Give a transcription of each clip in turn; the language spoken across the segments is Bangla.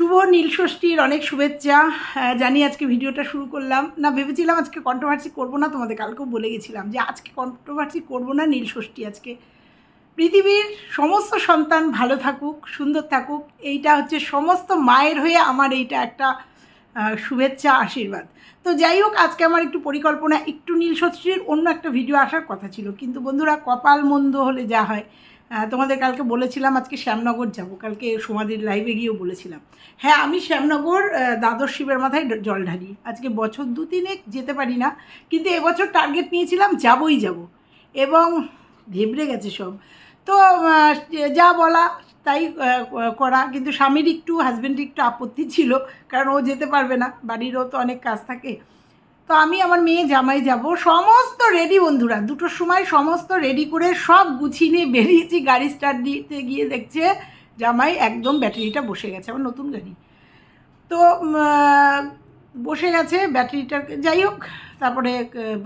শুভ নীলষষ্ঠীর অনেক শুভেচ্ছা। জানি আজকে ভিডিওটা শুরু করলাম। না, ভেবেছিলাম আজকে কন্ট্রোভার্সি করব না, তোমাদের কালকেও বলে গেছিলাম যে আজকে কন্ট্রোভার্সি করব না নীলষষ্ঠী আজকে। পৃথিবীর সমস্ত সন্তান ভালো থাকুক, সুন্দর থাকুক, এইটা হচ্ছে সমস্ত মায়ের হয়ে আমার এইটা একটা শুভেচ্ছা, আশীর্বাদ। তো যাই হোক, আজকে আমার একটু পরিকল্পনা, একটু নীলষষ্ঠীর অন্য একটা ভিডিও আসার কথা ছিল। কিন্তু বন্ধুরা, কপাল মন্দ হলে যা হয় তোমাদের কালকে বলেছিলাম আজকে শ্যামনগর যাব। কালকে সমাধির লাইভে গিয়েও বলেছিলাম। হ্যাঁ আমি শ্যামনগর দ্বাদশ শিবের মাথায় জল ঢালি। আজকে বছর দু তিনেক যেতে পারি না, কিন্তু এবছর টার্গেট নিয়েছিলাম যাবই যাব। এবং ঘেবড়ে গেছে সব। তো যা বলা তাই করা। কিন্তু স্বামীর একটু হাজব্যান্ডের একটু আপত্তি ছিল, কারণ ও যেতে পারবে না। বাড়িরও তো অনেক কাজ থাকে। তো আমি আমার মেয়ে জামাই যাব। সমস্ত রেডি বন্ধুরা, দুটোর সময় সমস্ত রেডি করে সব গুছিয়ে নিয়ে বেরিয়েছি, গাড়ি স্টার্ট দিতে গিয়ে দেখছে জামাই একদম ব্যাটারিটা বসে গেছে আমার নতুন গাড়ি। তো বসে গেছে ব্যাটারিটা যাই হোক, তারপরে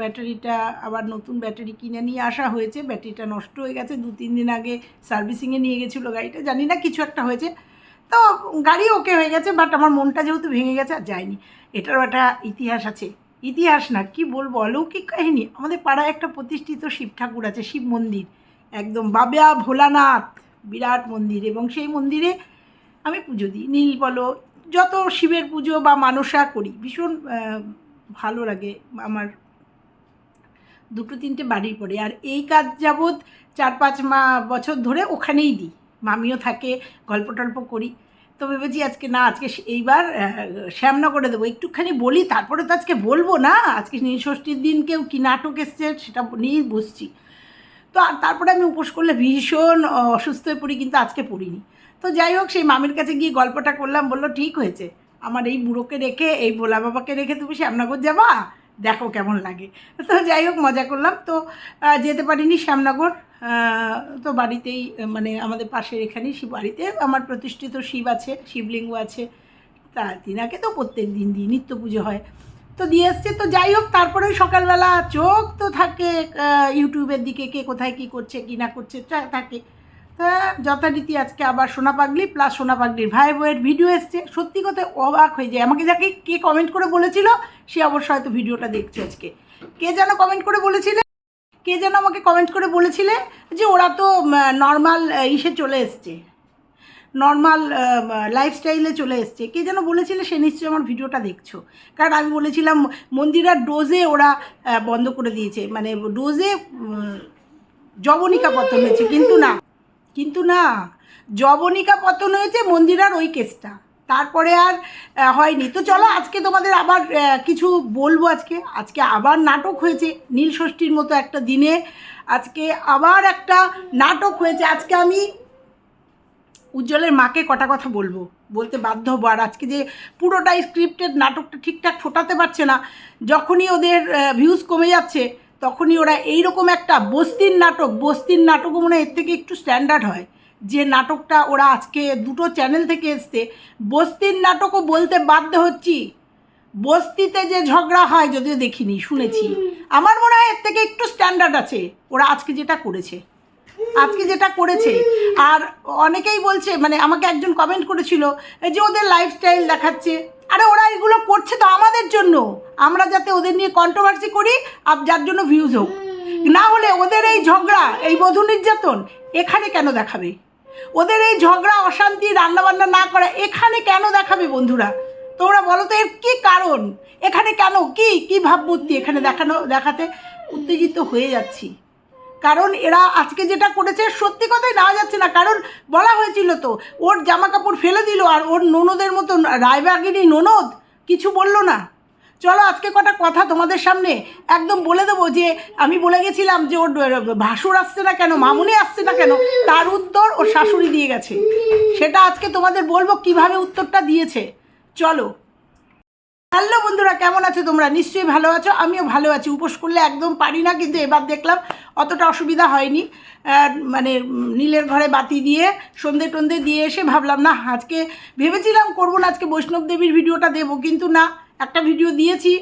ব্যাটারিটা আবার নতুন ব্যাটারি কিনে নিয়ে আসা হয়েছে ব্যাটারিটা নষ্ট হয়ে গেছে, দু, তিন দিন আগে সার্ভিসিংয়ে নিয়ে গেছিল গাড়িটা, জানি না কিছু একটা হয়েছে। তো, গাড়ি ওকে হয়ে গেছে বাট আমার মনটা যেহেতু ভেঙে গেছে, আর যায়নি। এটারও একটা ইতিহাস আছে। ইতিহাস না, কি বলব? অলৌকিক কাহিনী। আমাদের পাড়ায় একটা প্রতিষ্ঠিত শিব ঠাকুর আছে, শিব মন্দির। একদম বাবা ভোলানাথ বিরাট মন্দির এবং সেই মন্দিরে আমি পুজো দিই। নীল বলো, যত শিবের পুজো বা মানসা করি, ভীষণ ভালো লাগে। আমার দুটো তিনটে বাড়ির পরে আর এই কাজ যাবৎ চার পাঁচ মা বছর ধরে ওখানেই দিই। মামিও থাকে, গল্প টল্প করি। তো ভেবেছি আজকে না আজকে এইবার আহ, শ্যামনগরে দেবো। একটুখানি বলি তারপরে তো আজকে বলব না। আজকে নীলষষ্ঠীর দিন কেউ কী নাটক এসছে সেটা নিয়েই বসছি তো আর তারপরে আমি উপোস করলে ভীষণ অসুস্থ হয়ে পড়ি কিন্তু আজকে পড়িনি। তো যাই হোক সেই মামির কাছে গিয়ে গল্পটা করলাম বলল ঠিক হয়েছে। আমার এই বুড়োকে রেখে এই ভোলা বাবাকে রেখে তুমি শ্যামনগর যাবা? দেখো কেমন লাগে। তো যাই হোক মজা করলাম। তো যেতে পারিনি শ্যামনগর। তো বাড়িতেই মানে আমাদের পাশের এখানেই শিব, বাড়িতে আমার প্রতিষ্ঠিত শিব আছে, শিবলিঙ্গ আছে। তা তিনাকে তো প্রত্যেক দিন দিই নিত্য পুজো হয়। তো দিয়ে এসছে, তো যাই হোক, তারপরে সকালবেলা চোখ তো থাকে ইউটিউবের দিকে কে কোথায় কি করছে, কি না করছে থাকে। তা যথারীতি আজকে আবার সোনা পাগলি প্লাস সোনা পাগলির ভাই বইয়ের ভিডিও এসছে। সত্যি কথা অবাক হয়ে যায়। আমাকে যাকে কে কমেন্ট করে বলেছিল, সে অবশ্য হয়তো ভিডিওটা দেখছে আজকে। কে যেন কমেন্ট করে বলেছিলে কে যেন আমাকে কমেন্ট করে বলেছিলে যে ওরা তো নর্মাল ইসে চলে এসছে। নর্মাল লাইফস্টাইলে চলে এসছে। কে যেন বলেছিলে সে নিশ্চয়ই আমার ভিডিওটা দেখছ। কারণ আমি বলেছিলাম, মন্দিরার ডোজে ওরা বন্ধ করে দিয়েছে। মানে ডোজে জবনিকা পতন হয়েছে। কিন্তু না কিন্তু না জবনিকা পতন হয়েছে মন্দিরার ওই কেসটা তারপরে আর হয়নি। তো চলো আজকে তোমাদের আবার কিছু বলব আজকে। আজকে আবার নাটক হয়েছে নীলষষ্ঠীর মতো একটা দিনে। আজকে আবার একটা নাটক হয়েছে। আজকে আমি উজ্জ্বলের মাকে কটা কথা বলব, বলতে বাধ্য হব। আর আজকে যে পুরোটাই স্ক্রিপ্টেড নাটকটা ঠিকঠাক ফোটাতে পারছে না, যখনই ওদের ভিউজ কমে যাচ্ছে, তখনই ওরা এইরকম একটা বস্তির নাটক, বস্তির নাটকও মনে হয় এর থেকে একটু স্ট্যান্ডার্ড হয়। যে নাটকটা ওরা আজকে দুটো চ্যানেল থেকে এসছে, বস্তির নাটকও বলতে বাধ্য হচ্ছি। বস্তিতে যে ঝগড়া হয় যদিও দেখিনি, শুনেছি। আমার মনে হয় এর থেকে একটু স্ট্যান্ডার্ড আছে, ওরা আজকে যেটা করেছে। আজকে যেটা করেছে। আর অনেকেই বলছে মানে আমাকে একজন কমেন্ট করেছিল যে ওদের লাইফস্টাইল দেখাচ্ছে। আরে ওরা এগুলো করছে তো আমাদের জন্য। আমরা যাতে ওদের নিয়ে কন্ট্রোভার্সি করি, আর যার জন্য ভিউজ হোক। না হলে ওদের এই ঝগড়া, এই বধূ নির্যাতন এখানে কেন দেখাবে? ওদের এই ঝগড়া, অশান্তি, রান্নাবান্না না করা এখানে কেন দেখাবে বন্ধুরা? তোমরা বলো তো এর কী কারণ? এখানে কেন? কি কি ভাবমূর্তি এখানে দেখানো, দেখাতে উত্তেজিত হয়ে যাচ্ছি। কারণ এরা আজকে যেটা করেছে সত্যি কথাই নেওয়া যাচ্ছে না। কারণ বলা হয়েছিল তো, ওর জামা কাপড় ফেলে দিল আর ওর ননদের মতো রায়বাগিনী ননদ কিছু বলল না। চলো আজকে কটা কথা তোমাদের সামনে একদম বলে দেবো যে আমি বলে গেছিলাম যে ওর ভাসুর আসছে না কেন, মামুনি আসছে না কেন, তার উত্তর ওর শাশুড়ি দিয়ে গেছে। সেটা আজকে তোমাদের বলব কীভাবে উত্তরটা দিয়েছে। চলো। হ্যালো বন্ধুরা, কেমন আছো তোমরা? নিশ্চয়ই ভালো আছো, আমিও ভালো আছি। উপোস করলে একদম পারি না, কিন্তু এবার দেখলাম অতটা অসুবিধা হয়নি। মানে নীলের ঘরে বাতি দিয়ে, সন্ধে টন্ধে দিয়ে এসে ভাবলাম, না, আজকে ভেবেছিলাম করব না, আজকে বৈষ্ণব দেবীর ভিডিওটা দেবো। কিন্তু না একটা ভিডিও দিয়েছি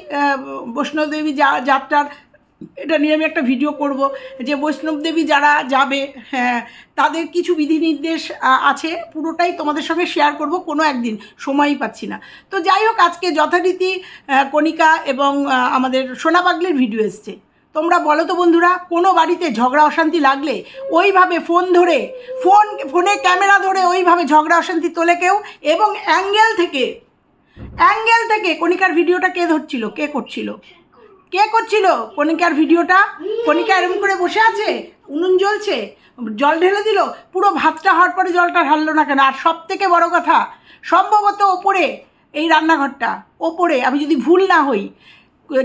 বৈষ্ণবদেবী যা, যাত্রার, এটা নিয়ে আমি একটা ভিডিও করব, যে বৈষ্ণব দেবী যারা যাবে হ্যাঁ তাদের কিছু বিধিনির্দেশ আছে, পুরোটাই তোমাদের সঙ্গে শেয়ার করব, কোনো একদিন সময়ই পাচ্ছি না। তো যাই হোক, আজকে যথারীতি কণিকা এবং আমাদের সোনা পাগলির ভিডিও এসছে। তোমরা বলো তো বন্ধুরা, কোনো বাড়িতে ঝগড়া অশান্তি লাগলে ওইভাবে ফোন ধরে ফোন ফোনে ক্যামেরা ধরে ওইভাবে ঝগড়া অশান্তি তোলে কেউ এবং অ্যাঙ্গেল থেকে অ্যাঙ্গেল থেকে কণিকার ভিডিওটা কে ধরছিল? কে করছিল? কে করছিল কণিকার ভিডিওটা? কণিকা এরকম করে বসে আছে, উনুন জ্বলছে, জল ঢেলে দিল, পুরো ভাতটা হওয়ার পরে জলটা ঢাললো না কেন? আর সব থেকে বড় কথা, সম্ভবত ওপরে, এই রান্নাঘরটা, ওপরে, আমি যদি ভুল না হই,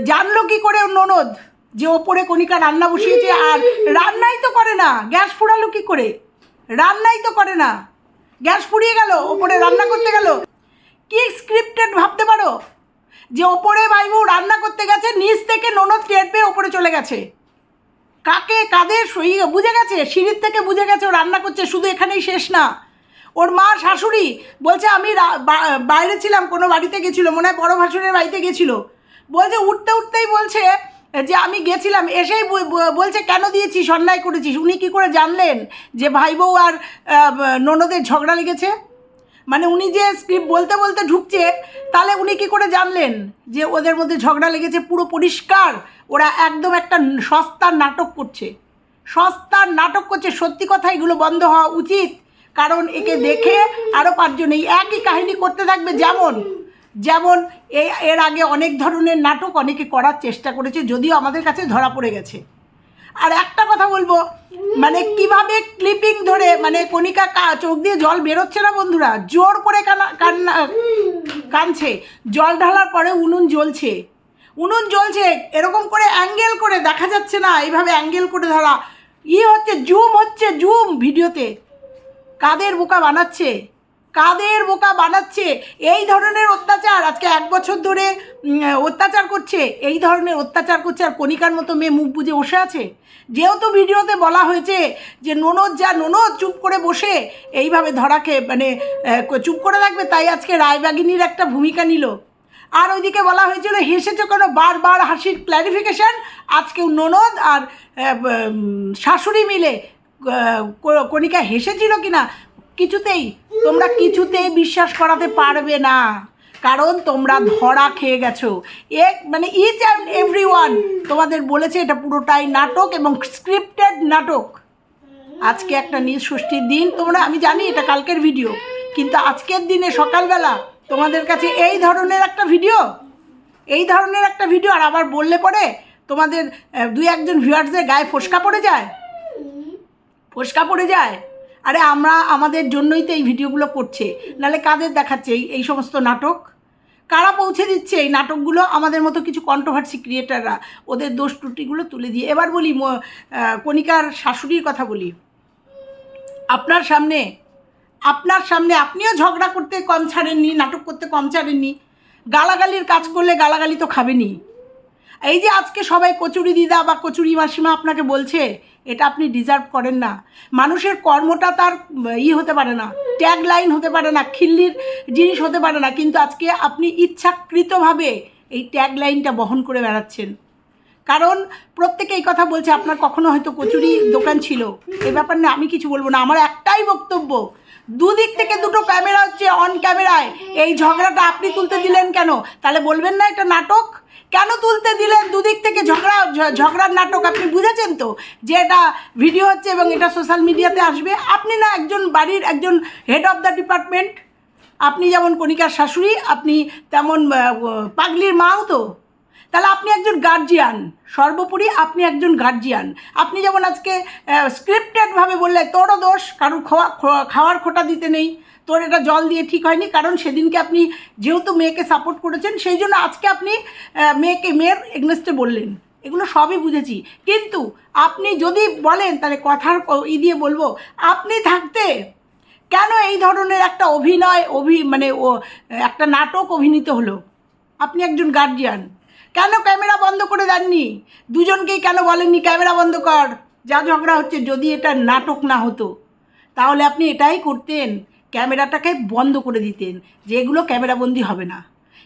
জানলো কি করে ননদ যে ওপরে কণিকা রান্না বসিয়েছে? আর রান্নাই তো করে না, গ্যাস ফুরালো কি করে? রান্নাই তো করে না। গ্যাস ফুরিয়ে গেল, ওপরে রান্না করতে গেল। কি স্ক্রিপ্টেড ভাবতে পারো? যে ওপরে ভাইবু রান্না করতে গেছে, নিচ থেকে ননদ টের পেয়ে ওপরে চলে গেছে। কাকে, কাদের, সই বুঝে গেছে? সিঁড়ির থেকে বুঝে গেছে ও রান্না করছে, শুধু এখানেই শেষ না। ওর মা শাশুড়ি বলছে, আমি বাইরে ছিলাম, কোনো বাড়িতে গেছিল, মনে হয় বড় ভাসুরের বাড়িতে গেছিল। বলছে, উঠতে উঠতেই বলছে যে, আমি গেছিলাম। এসেই বলছে, কেন দিয়েছিস? অন্যায় করেছিস? উনি কী করে জানলেন যে ভাই বউ আর ননদের ঝগড়া লেগেছে? মানে উনি যে স্ক্রিপ্ট বলতে বলতে ঢুকছে, তাহলে উনি কি করে জানলেন যে ওদের মধ্যে ঝগড়া লেগেছে? পুরো পরিষ্কার। ওরা একদম একটা সস্তার নাটক করছে। সস্তার নাটক করছে। সত্যি কথা এগুলো বন্ধ হওয়া উচিত। কারণ একে দেখে আরও পাঁচজন, এই একই কাহিনী করতে থাকবে যেমন যেমন এই এর আগে অনেক ধরনের নাটক অনেকে করার চেষ্টা করেছে, যদিও আমাদের কাছে ধরা পড়ে গেছে। আর একটা কথা বলব মানে কীভাবে ক্লিপিং ধরে মানে কণিকা চোখ দিয়ে জল বেরোচ্ছে না বন্ধুরা? জোর করে কানা, কান্না কানছে জল ঢালার পরে উনুন জ্বলছে। উনুন জ্বলছে, এরকম করে অ্যাঙ্গেল করে, দেখা যাচ্ছে না, এইভাবে অ্যাঙ্গেল করে ধরা। ই হচ্ছে জুম হচ্ছে জুম ভিডিওতে কাদের বোকা বানাচ্ছে? কাদের বোকা বানাচ্ছে? এই ধরনের অত্যাচার আজকে এক বছর ধরে অত্যাচার করছে। এই ধরনের অত্যাচার করছে আর কণিকার মতো মেয়ে মুখ বুজে বসে আছে? যেহেতু ভিডিওতে বলা হয়েছে যে ননদ যা, ননদ চুপ করে বসে, এইভাবে ধরাকে মানে চুপ করে থাকবে, তাই আজকে রায়বাগিনীর একটা ভূমিকা নিল। আর ওইদিকে বলা হয়েছিল, হেসেছে কোনো? বারবার হাসির ক্ল্যারিফিকেশন আজকেও ননদ আর শাশুড়ি মিলে কণিকা হেসেছিল কিনা কিছুতেই, তোমরা কিছুতেই বিশ্বাস করাতে পারবে না। কারণ তোমরা ধরা খেয়ে গেছো। এ মানে ইচ অ্যান্ড এভরি ওয়ান তোমাদের বলেছে এটা পুরোটাই নাটক এবং স্ক্রিপ্টেড নাটক। আজকে একটা নীল ষষ্ঠীর দিন, তোমরা, আমি জানি এটা কালকের ভিডিও কিন্তু আজকের দিনে সকালবেলা তোমাদের কাছে এই ধরনের একটা ভিডিও এই ধরনের একটা ভিডিও আর আবার বললে পরে তোমাদের দুই একজন ভিউয়ার্সদের গায়ে ফোসকা পড়ে যায়। ফোসকা পড়ে যায়। আরে আমরা আমাদের জন্যই তো এই ভিডিওগুলো করছে নাহলে কাদের দেখাচ্ছে এই এই সমস্ত নাটক? কারা পৌঁছে দিচ্ছে এই নাটকগুলো? আমাদের মতো কিছু কন্ট্রোভার্সি ক্রিয়েটাররা ওদের দোষ ত্রুটিগুলো তুলে দিয়ে। এবার বলি কণিকার শাশুড়ির কথা বলি। আপনার সামনে আপনার সামনে আপনিও ঝগড়া করতে কম ছাড়েননি, নাটক করতে কম ছাড়েননি। গালাগালির কাজ করলে গালাগালি তো খাবেনি এই যে আজকে সবাই কচুরি দিদা বা কচুরি মাসিমা আপনাকে বলছে, এটা আপনি ডিজার্ভ করেন না। মানুষের কর্মটা তার, ই হতে পারে না ট্যাগ লাইন হতে পারে না, খিল্লির জিনিস হতে পারে না, কিন্তু আজকে আপনি ইচ্ছাকৃতভাবে এই ট্যাগ লাইনটা বহন করে বেড়াচ্ছেন। কারণ প্রত্যেকে এই কথা বলছে, আপনার কখনো হয়তো কচুরি দোকান ছিল। এ ব্যাপার নিয়ে আমি কিছু বলব না, আমার একটাই বক্তব্য, দুদিক থেকে দুটো ক্যামেরা হচ্ছে অন ক্যামেরায় এই ঝগড়াটা আপনি তুলতে দিলেন কেন? তাহলে বলবেন না এটা নাটক? কেন তুলতে দিলেন? দুদিক থেকে ঝগড়া ঝগড়ার নাটক, আপনি বুঝেছেন তো? যে এটা ভিডিও হচ্ছে এবং এটা সোশ্যাল মিডিয়াতে আসবে। আপনি না একজন বাড়ির একজন হেড অফ দ্য ডিপার্টমেন্ট আপনি যেমন কণিকার শাশুড়ি, আপনি তেমন পাগলির মাও তো। তাহলে আপনি একজন গার্জিয়ান সর্বোপরি আপনি একজন গার্জিয়ান আপনি যেমন আজকে স্ক্রিপ্টেডভাবে বললে তোরও দোষ কারণ খাওয়া খাওয়ার খোটা দিতে নেই। তোর এটা জল দিয়ে ঠিক হয়নি, কারণ সেদিনকে আপনি যেহেতু মেয়েকে সাপোর্ট করেছেন, সেই জন্য আজকে আপনি মেয়েকে, মেয়ের এগনেস্টে বললেন। এগুলো সবই বুঝেছি। কিন্তু আপনি যদি বলেন, তাহলে কথার ই দিয়ে বলব, আপনি থাকতে কেন এই ধরনের একটা অভিনয়, অভি মানে ও, একটা নাটক অভিনীত হলো? আপনি একজন গার্জিয়ান কেন ক্যামেরা বন্ধ করে দেননি? দুজনকেই কেন বলেননি ক্যামেরা বন্ধ কর? যা ঝগড়া হচ্ছে, যদি এটা নাটক না হতো, তাহলে আপনি এটাই করতেন। ক্যামেরাটাকে বন্ধ করে দিতেন, যে এগুলো ক্যামেরাবন্দি হবে না।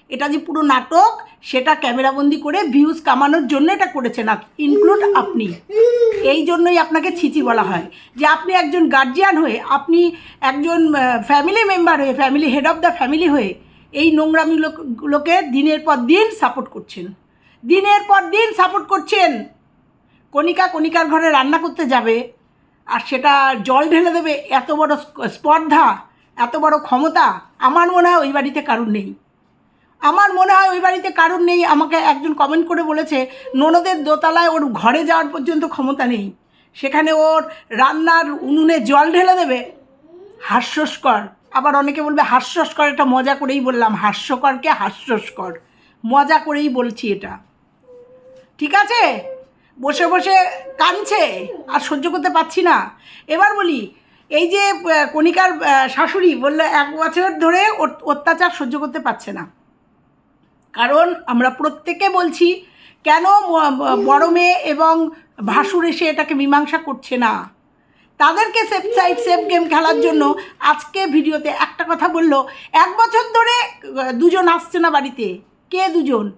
এটা যে পুরো নাটক, সেটা ক্যামেরাবন্দি করে ভিউজ কামানোর জন্য এটা করেছেন ইনক্লুড আপনি। এই জন্যই আপনাকে ছিচি বলা হয়, যে আপনি একজন গার্জিয়ান হয়ে, আপনি একজন ফ্যামিলি মেম্বার হয়ে family head of the family হয়ে, এই নোংরামিগুলোকে দিনের পর দিন সাপোর্ট করছেন। দিনের পর দিন সাপোর্ট করছেন। কণিকা কণিকার ঘরে রান্না করতে যাবে, আর সেটা জল ঢেলে দেবে, এত বড় স্পর্ধা। এত বড় ক্ষমতা, আমার মনে হয় ওই বাড়িতে কারুর নেই। আমার মনে হয় ওই বাড়িতে কারুর নেই, আমাকে একজন কমেন্ট করে বলেছে, ননদের দোতলায় ওর ঘরে যাওয়ার পর্যন্ত ক্ষমতা নেই। সেখানে ওর রান্নার উনুনে জল ঢেলে দেবে। হাস্যস্কর। আবার অনেকে বলবে, হাস্যস্কর এটা মজা করেই বললাম। হাস্যকরকে হাস্যস্কর। মজা করেই বলছি এটা। ঠিক আছে? বসে বসে কাঁদছে। আর সহ্য করতে পারছি না। এবার বলি এই যে কণিকার শাশুড়ি বলল এক বছর ধরে অত- অত্যাচার সহ্য করতে পারছে না। কারণ আমরা প্রত্যেকে বলছি, কেন বড় মেয়ে এবং ভাসুর এসে এটাকে মীমাংসা করছে না? তাদেরকে সেফ সাইড সেফ গেম খেলার জন্য আজকে ভিডিওতে একটা কথা বলল, এক বছর ধরে দুজন আসছে না বাড়িতে। কে দুজন?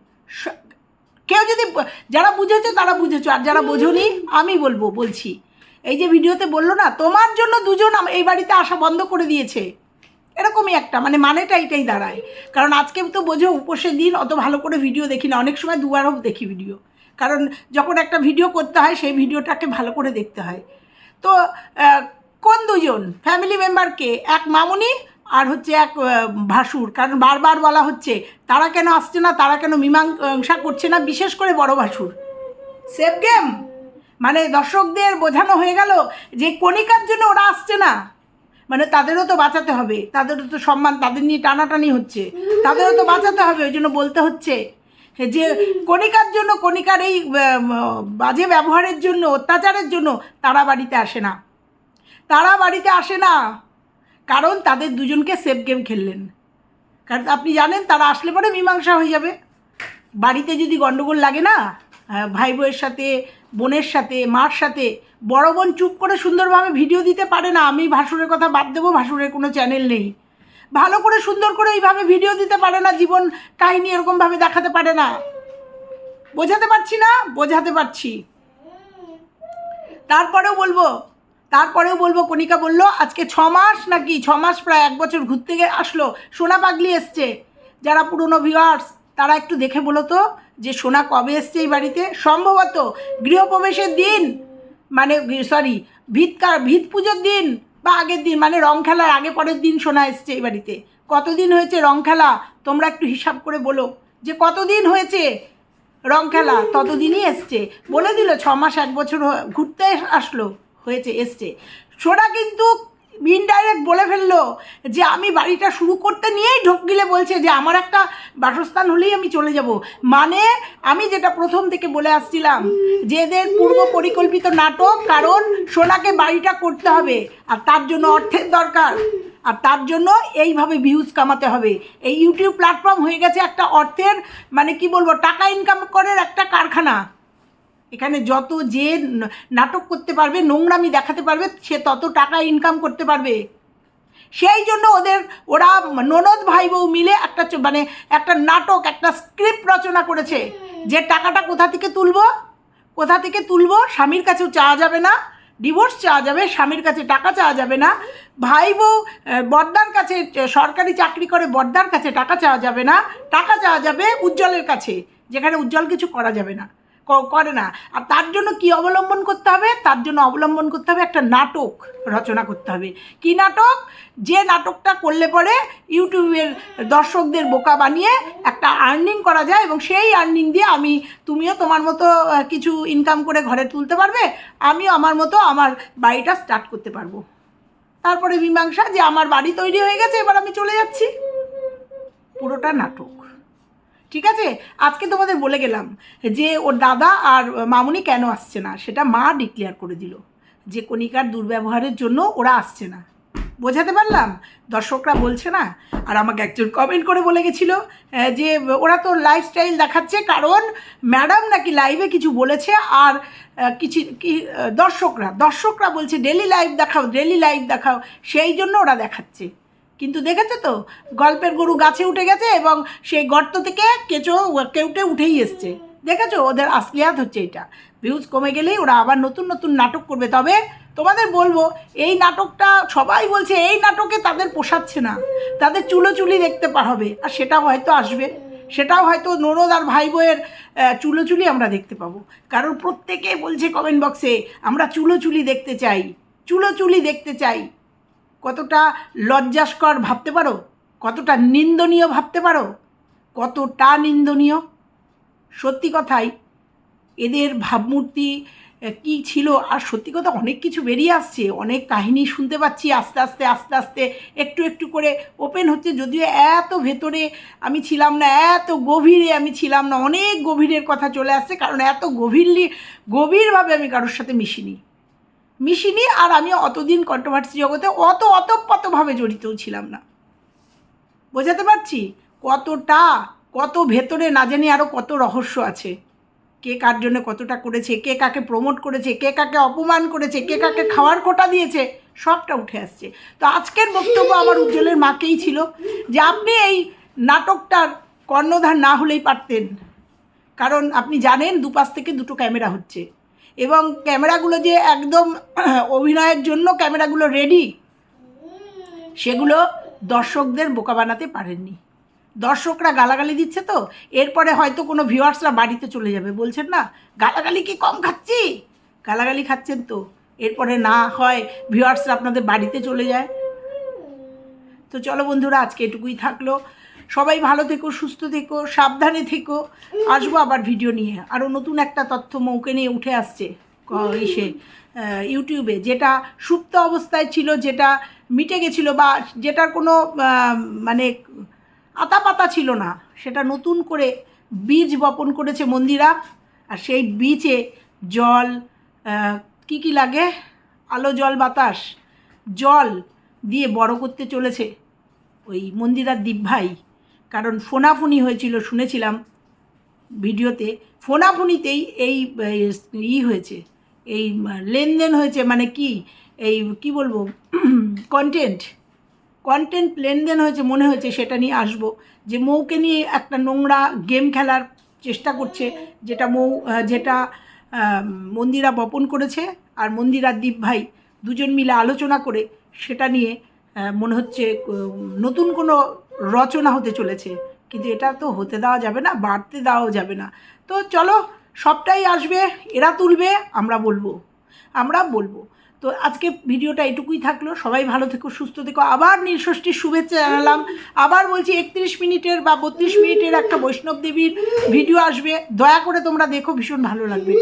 কেউ যদি, যারা বুঝেছ তারা বুঝেছ, আর যারা বোঝোনি, আমি বলব, বলছি। এই যে ভিডিওতে বলল না, তোমার জন্য দুজন এই বাড়িতে আসা বন্ধ করে দিয়েছে। এরকমই একটা মানে মানেটা এটাই দাঁড়ায়। কারণ আজকে তো বোঝো উপসে দিন, অত ভালো করে ভিডিও দেখি না। অনেক সময় দুবারও দেখি ভিডিও। কারণ যখন একটা ভিডিও করতে হয়, সেই ভিডিওটাকে ভালো করে দেখতে হয়। তো কোন দুজন? ফ্যামিলি মেম্বারকে এক মামুনি আর হচ্ছে এক ভাসুর। কারণ বারবার বলা হচ্ছে, তারা কেন আসছে না, তারা কেন মীমাংসা করছে না, বিশেষ করে বড় ভাসুর। সেফ গেম মানে দর্শকদের বোঝানো হয়ে গেল যে কণিকার জন্য ওরা আসছে না। মানে তাদেরও তো বাঁচাতে হবে, তাদেরও তো সম্মান, তাদের নিয়ে টানাটানি হচ্ছে। তাদেরও তো বাঁচাতে হবে, ওই জন্য বলতে হচ্ছে যে কণিকার জন্য, কণিকার এই বাজে ব্যবহারের জন্য, অত্যাচারের জন্য তারা বাড়িতে আসে না। তারা বাড়িতে আসে না কারণ তাদের দুজনকে সেফ গেম খেললেন। কারণ আপনি জানেন তারা আসলে পরে মীমাংসা হয়ে যাবে। বাড়িতে যদি গণ্ডগোল লাগে না ভাই বউয়ের সাথে, বোনের সাথে, মার সাথে। বড় বোন চুপ করে সুন্দরভাবে ভিডিও দিতে পারে না। আমি ভাসুরের কথা বাদ দেবো, ভাসুরের কোনো চ্যানেল নেই। ভালো করে, সুন্দর করে এইভাবে ভিডিও দিতে পারে না, জীবন কাহিনী এরকমভাবে দেখাতে পারে না। বোঝাতে পারছি না? বোঝাতে পারছি। তারপরেও বলব তারপরেও বলব, কণিকা বলল, আজকে ছ মাস নাকি? ছ মাস প্রায় এক বছর ঘুরতে আসলো। সোনা পাগলি এসছে। যারা পুরনো ভিউয়ার্স তারা একটু দেখে বলো তো যে সোনা কবে এসছে এই বাড়িতে? সম্ভবত গৃহপ্রবেশের দিন। মানে সরি ভিত কা- ভিত পুজোর দিন বা আগের দিন মানে রং খেলার আগে পরের দিন সোনা এসছে এই বাড়িতে। কতদিন হয়েছে রং খেলা? তোমরা একটু হিসাব করে বলো। যে কতদিন হয়েছে রং খেলা? ততদিনই এসছে। বলে দিল, ছ মাস এক বছর ঘুরতে আসলো, হয়েছে, এসছে। সোনা কিন্তু ইনডাইরেক্ট বলে ফেলল যে আমি বাড়িটা শুরু করতে নিয়েই ঢোক গিলে বলছে যে আমার একটা বাসস্থান হলেই আমি চলে যাব। মানে আমি যেটা প্রথম থেকে বলে আসছিলাম যে এদের পূর্ব পরিকল্পিত নাটক, কারণ সোনাকে বাড়িটা করতে হবে আর তার জন্য অর্থের দরকার। আর তার জন্য এইভাবে ভিউজ কামাতে হবে। এই ইউটিউব প্ল্যাটফর্ম হয়ে গেছে একটা অর্থের মানে কি বলব, টাকা ইনকাম করার একটা কারখানা। এখানে যত যে নাটক করতে পারবে নোংরামি দেখাতে পারবে সে তত টাকা ইনকাম করতে পারবে। সেই জন্য ওদের ওরা ননদ ভাই বউ মিলে একটা মানে একটা নাটক একটা স্ক্রিপ্ট রচনা করেছে। যে টাকাটা কোথা থেকে তুলব? কোথা থেকে তুলব? স্বামীর কাছেও চাওয়া যাবে না। ডিভোর্স চাওয়া যাবে স্বামীর কাছে টাকা চাওয়া যাবে না। ভাই বউ আহ, বড়দার কাছে সরকারি চাকরি করে বড়দার কাছে টাকা চাওয়া যাবে না। টাকা চাওয়া যাবে উজ্জ্বলের কাছে যেখানে উজ্জ্বল কিছু করা যাবে না। করে না। আর তার জন্য কি অবলম্বন করতে হবে? তার জন্য অবলম্বন করতে হবে একটা নাটক রচনা করতে হবে। কি নাটক? যে নাটকটা করলে পরে ইউটিউবের দর্শকদের বোকা বানিয়ে একটা আর্নিং করা যায় এবং সেই আর্নিং দিয়ে আমি, তুমিও তোমার মতো কিছু ইনকাম করে ঘরে তুলতে পারবে। আমিও আমার মতো আমার বাড়িটা স্টার্ট করতে পারব। তারপরে মীমাংসা যে আমার বাড়ি তৈরি হয়ে গেছে, এবার আমি চলে যাচ্ছি। পুরোটা নাটক। ঠিক আছে? আজকে তোমাদের বলে গেলাম যে ওর দাদা আর মামুনি কেন আসছে না, সেটা মা ডিক্লেয়ার করে দিল। যে কণিকার দুর্ব্যবহারের জন্য ওরা আসছে না। বোঝাতে পারলাম? দর্শকরা বলছে না? আর আমাকে একজন কমেন্ট করে বলে গেছিল যে ওরা তো লাইফস্টাইল দেখাচ্ছে, কারণ ম্যাডাম নাকি লাইভে কিছু বলেছে আর কিছু, কি দর্শকরা দর্শকরা বলছে ডেলি লাইভ দেখাও ডেলি লাইভ দেখাও সেই জন্য ওরা দেখাচ্ছে। কিন্তু দেখেছ তো? গল্পের গরু গাছে উঠে গেছে এবং সেই গর্ত থেকে কেঁচো কেউটে উঠেই এসছে। দেখেছ? ওদের আসলিয়াত হচ্ছে এটা। ভিউজ কমে গেলেই ওরা আবার নতুন নতুন নাটক করবে। তবে তোমাদের বলব, এই নাটকটা সবাই বলছে, এই নাটকে তাদের পোষাচ্ছে না। তাদের চুলো চুলি দেখতে পার হবে। আর সেটাও হয়তো আসবে। সেটাও হয়তো নরদ আর ভাই বইয়ের চুলো চুলি আমরা দেখতে পাবো। কারণ প্রত্যেকে বলছে কমেন্ট বক্সে আমরা চুলো চুলি দেখতে চাই। চুলো চুলি দেখতে চাই। কতটা লজ্জাস্কর ভাবতে পারো? কতটা নিন্দনীয় ভাবতে পারো? কতটা নিন্দনীয়? সত্যি কথাই, এদের ভাবমূর্তি কি ছিল? আর সত্যি কথা অনেক কিছু বেরিয়ে আসছে। অনেক কাহিনী শুনতে পাচ্ছি আস্তে আস্তে আস্তে আস্তে, একটু একটু করে ওপেন হচ্ছে। যদিও এত ভেতরে আমি ছিলাম না, এত গভীরে আমি ছিলাম না, অনেক গভীরের কথা চলে আসছে, কারণ এত গভীরলি, গভীরভাবে আমি কারোর সাথে মিশিনি। মিশিনি আর আমি অতদিন কন্ট্রোভার্সি জগতে অত অতপ্রতভাবে জড়িতও ছিলাম না। বোঝাতে পারছি? কতটা, কত ভেতরে না জানি আরও কত রহস্য আছে। কে কার জন্য কতটা করেছে, কে কাকে প্রমোট করেছে, কে কাকে অপমান করেছে, কে কাকে খাওয়ার কোটা দিয়েছে, সবটা উঠে আসছে। তো আজকের বক্তব্য আমার উজ্জ্বলের মাকেই ছিল যে আপনি এই নাটকটার কর্ণধার না হলেই পারতেন। কারণ আপনি জানেন দুপাশ থেকে দুটো ক্যামেরা হচ্ছে। এবং ক্যামেরাগুলো যে একদম অভিনয়ের জন্য ক্যামেরাগুলো রেডি সেগুলো দর্শকদের বোকা বানাতে পারেননি। দর্শকরা গালাগালি দিচ্ছে তো, এরপরে হয়তো কোনো ভিউয়ার্সরা বাড়িতে চলে যাবে। বলছেন, না, গালাগালি কি কম খাচ্ছি? গালাগালি খাচ্ছেন তো, এরপরে না হয় ভিউয়ার্সরা আপনাদের বাড়িতে চলে যায়। তো চলো বন্ধুরা, আজকে এটুকুই থাকল। সবাই ভালো থেকো, সুস্থ থেকো, সাবধানে থেকো। আসব আবার ভিডিও নিয়ে। আরও নতুন একটা তথ্য মৌকে নিয়ে উঠে আসছে ইসে ইউটিউবে যেটা সুপ্ত অবস্থায় ছিল, যেটা মিটে গেছিল বা যেটার কোনো মানে আতা পাতা ছিল না, সেটা নতুন করে বীজ বপন করেছে মন্দিরা। আর সেই বীজে জল কি কি লাগে? আলো, জল, বাতাস, জল দিয়ে বড় করতে চলেছে ওই মন্দিরার দ্বীপ ভাই কারণ ফোনাফুনি হয়েছিল, শুনেছিলাম ভিডিওতে। ফোনাফুনিতেই এই ই হয়েছে, এই, লেনদেন হয়েছে মানে কি? এই, কি বলব? কন্টেন্ট কন্টেন্ট লেনদেন হয়েছে মনে হয়েছে, সেটা নিয়ে আসব। যে মৌকে নিয়ে একটা নোংরা গেম খেলার চেষ্টা করছে, যেটা মৌ, যেটা মন্দিরা বপন করেছে আর মন্দিরার দ্বীপ ভাই দুজন মিলে আলোচনা করে, সেটা নিয়ে মনে হচ্ছে নতুন কোনো রচনা হতে চলেছে। কিন্তু এটা তো হতে দেওয়া যাবে না, বাড়তে দেওয়াও যাবে না। তো চলো, সবটাই আসবে, এরা তুলবে, আমরা বলব। আমরা বলব। তো আজকে ভিডিওটা এটুকুই থাকল। সবাই ভালো থেকো, সুস্থ থেকো। আবার নীলষষ্ঠীর শুভেচ্ছা জানালাম। আবার বলছি, একত্রিশ মিনিটের বা বত্রিশ মিনিটের একটা বৈষ্ণব দেবীর ভিডিও আসবে। দয়া করে তোমরা দেখো, ভীষণ ভালো লাগবে।